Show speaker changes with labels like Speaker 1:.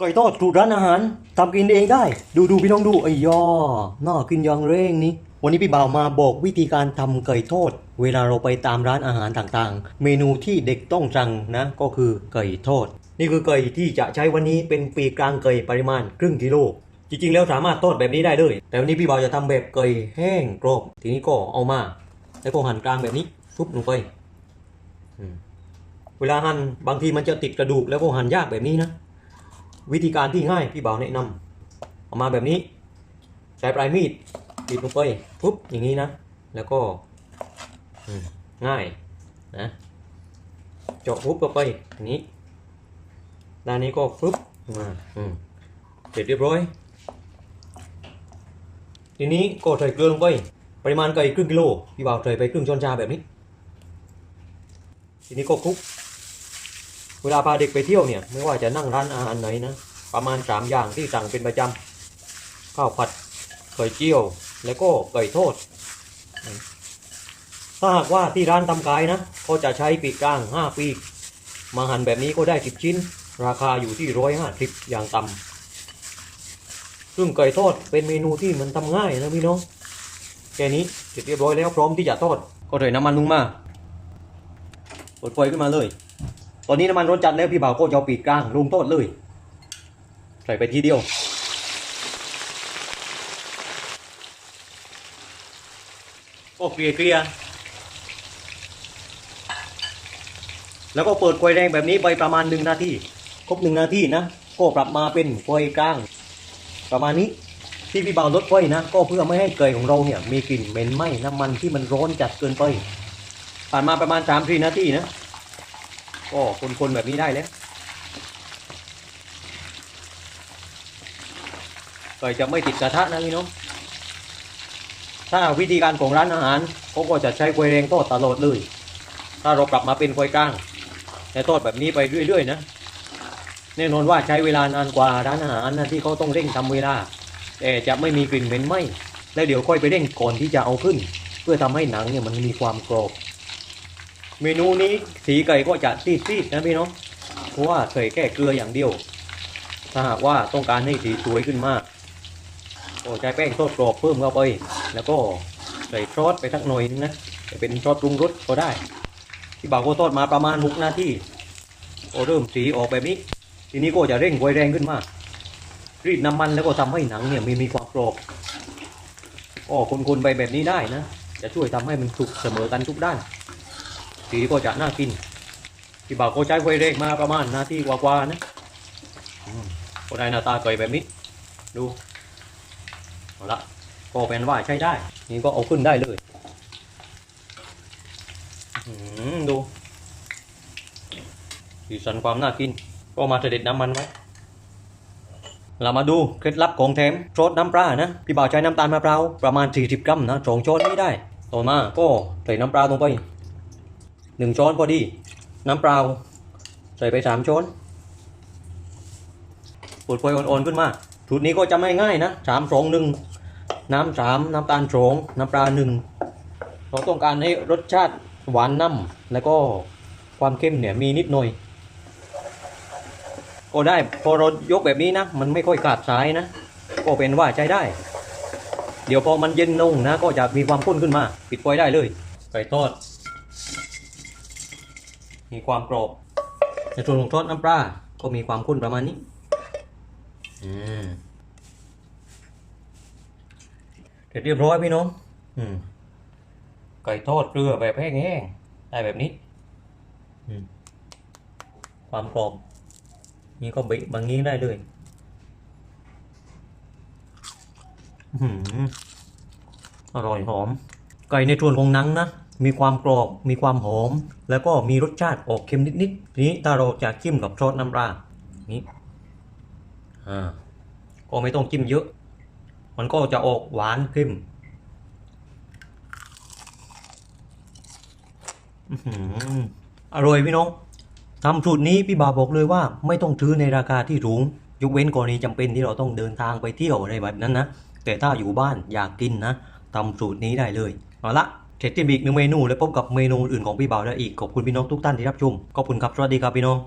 Speaker 1: ไก่ทอดสูตรร้านอาหารทำกินเองได้ ดูดูพี่น้องดูไอ้ยอน่ากินอย่างเร่งนี่วันนี้พี่บ่าวมาบอกวิธีการทำไก่ทอด เวลาเราไปตามร้านอาหารต่างๆ เมนูที่เด็กต้องสั่งนะ ก็คือไก่ทอด นี่คือไก่ที่จะใช้วันนี้เป็นปีกลางไก่ปริมาณครึ่งกิโลจริงๆ แล้วสามารถทอดแบบนี้ได้เลย แต่วันนี้พี่บ่าวจะทำแบบไก่แห้งกรอบทีนี้ก็เอามา แล้วก็หั่นกลางแบบนี้ทุบลงไปเวลาหั่นบางทีมันจะติดกระดูกแล้วก็หั่นยากแบบนี้นะ วิธีการที่ง่ายพี่บ่าวแนะนำเอามาแบบนี้ ใช้ปลายมีดบีบลงไปปุ๊บอย่างนี้นะ แล้วก็ง่ายนะเจาะปุ๊บเข้าไปอนี้ด้านนี้ก็ปุ๊บมาอืมเสร็จเรียบร้อย ทีนี้ก็ใส่เกลือลงไปปริมาณไก่ครึ่งกิโลพี่บ่าวใส่ไปครึ่งช้อนชาแบบนี้ ทีนี้ก็คลุก เวลาพาเด็กไปเที่ยวเนี่ยไม่ว่าจะนั่งร้านอาหารไหนนะประมาณสามอย่างที่สั่งเป็นประจำข้าวผัดไก่เจียว แล้วก็ไก่ทอดถ้าหากว่าที่ร้านทำขายนะก็จะใช้ปีกกลางห้าปีก มาหั่นแบบนี้ก็ได้สิบชิ้น ราคาอยู่ที่ร้อยห้าสิบอย่างต่ำซึ่งไก่ทอดเป็นเมนูที่มันทำง่ายนะพี่น้องแค่นี้เสร็จเรียบร้อยแล้วพร้อมที่จะทอดก็ใส่น้ำมันลงมาเปิดไฟขึ้นมาเลย ตอนนี้น้ำมันร้อนจัดแล้วพี่บ่าวก็จะเอาปีกกลางลงโทษเลย ใส่ไปทีเดียวก็เกลี่ยเกลี่ยแล้วก็เปิดไฟแรงแบบนี้ไปประมาณหนึ่งนาทีครบหนึ่งนาทีนะ ก็ปรับมาเป็นไฟกลาง ประมาณนี้ที่พี่บ่าวลดไฟนะ ก็เพื่อไม่ให้เกยของเราเนี่ยมีกลิ่นเหม็นไหม้น้ำมันที่มันร้อนจัดเกินไปผ่านมาประมาณสามสี่นาทีนะ ก็คนๆแบบนี้ได้แล้วก็จะไม่ติดกระทะนะพี่น้อง ถ้าวิธีการของร้านอาหารเขาก็จะใช้ไฟแรงทอดตลอดเลย ถ้าเราปรับมาเป็นไฟกลางแต่ทอดแบบนี้ไปเรื่อยๆนะแน่นอนว่าใช้เวลานานกว่าร้านอาหารนะที่เขาต้องเร่งทำเวลา แต่จะไม่มีกลิ่นเหม็นไหมแล้วเดี๋ยวค่อยไปเร่งก่อนที่จะเอาขึ้น เพื่อทำให้หนังเนี่ยมันมีความกรอบ เมนูนี้สีไก่ก็จะซีดๆนะพี่น้อง เพราะว่าใส่แค่เกลืออย่างเดียว ถ้าหากว่าต้องการให้สีสวยขึ้นมากก็ใช้แป้งทอดกรอบเพิ่มเข้าไป แล้วก็ใส่ซอสไปสักหน่อยนึงนะจะเป็นซอสปรุงรสก็ได้ ที่บ่าวก็ทอดมาประมาณหกนาทีก็เริ่มสีออกแบบนี้ ทีนี้ก็จะเร่งไฟแรงขึ้นมาก รีดน้ำมันแล้วก็ทำให้หนังเนี่ยมีมีความกรอบก็คนๆไปแบบนี้ได้นะ จะช่วยทำให้มันสุกเสมอกันทุกด้าน สีก็จะน่ากิน ที่บ่าวก็ใช้ไฟเร่งมาประมาณนาทีกว่าๆนะอืมก็ได้หน้าตาสวยแบบนี้ ดูเอาละก็เป็นว่าใช้ได้ นี่ก็เอาขึ้นได้เลยอื้อหือดูสีสันความน่ากิน ก็มาเสด็จน้ำมันไว้ เรามาดูเคล็ดลับของแถมซอสน้ำปลานะ พี่บ่าวใช้น้ำตาลมะพร้าวประมาณ 40 กรัมนะสองช้อนไม่ได้ ต่อมาก็ใส่น้ำปลาลงไป หนึ่งช้อนพอดี น้ำเปล่า ใส่ไปสามช้อนปวดไฟอ่อนๆขึ้นมาสูตรนี้ก็จะไม่ง่ายนะสามสองหนึ่งน้ำสามน้ำตาลสองน้ำปลาหนึ่งเราต้องการให้รสชาติหวานน้ำแล้วก็ความเข้มเนี่ยมีนิดหน่อยก็ได้พอเรายกแบบนี้นะ มันไม่ค่อยขาดสายนะ ก็เป็นว่าใช้ได้ เดี๋ยวพอมันเย็นลงนะ ก็จะมีความข้นขึ้นมา ปิดไฟได้เลยไก่ทอด มีความกรอบในส่วนของซอสน้ำปลาก็มีความข้นประมาณนี้เสร็จเรียบร้อยพี่น้องไก่ทอดเกลือแบบแห้งๆได้แบบนี้ความกรอบนี่ก็บิบางนี้ได้เลยอร่อยหอม ไก่ในส่วนของนังนะ มีความกรอบ มีความหอม แล้วก็มีรสชาติออกเค็มนิดๆทีนี้ถ้าเราจะจิ้มกับซอสน้ำปลานี้อ่าก็ไม่ต้องจิ้มเยอะ มันก็จะออกหวานเค็มอร่อยพี่น้องทำสูตรนี้พี่บาบอกเลยว่า ไม่ต้องซื้อในราคาที่สูง ยกเว้นกรณีจำเป็นที่เราต้องเดินทางไปเที่ยวอะไรแบบนั้นนะ แต่ถ้าอยู่บ้านอยากกินนะทำสูตรนี้ได้เลย เอาละ เทรดเที่อีกหนึ่งเมนูและพบกับเมนูอื่นของพี่บ่าวได้อีกขอบคุณพี่น้องทุกท่านที่รับชมขอบคุณครับสวัสดีครับพี่น้อง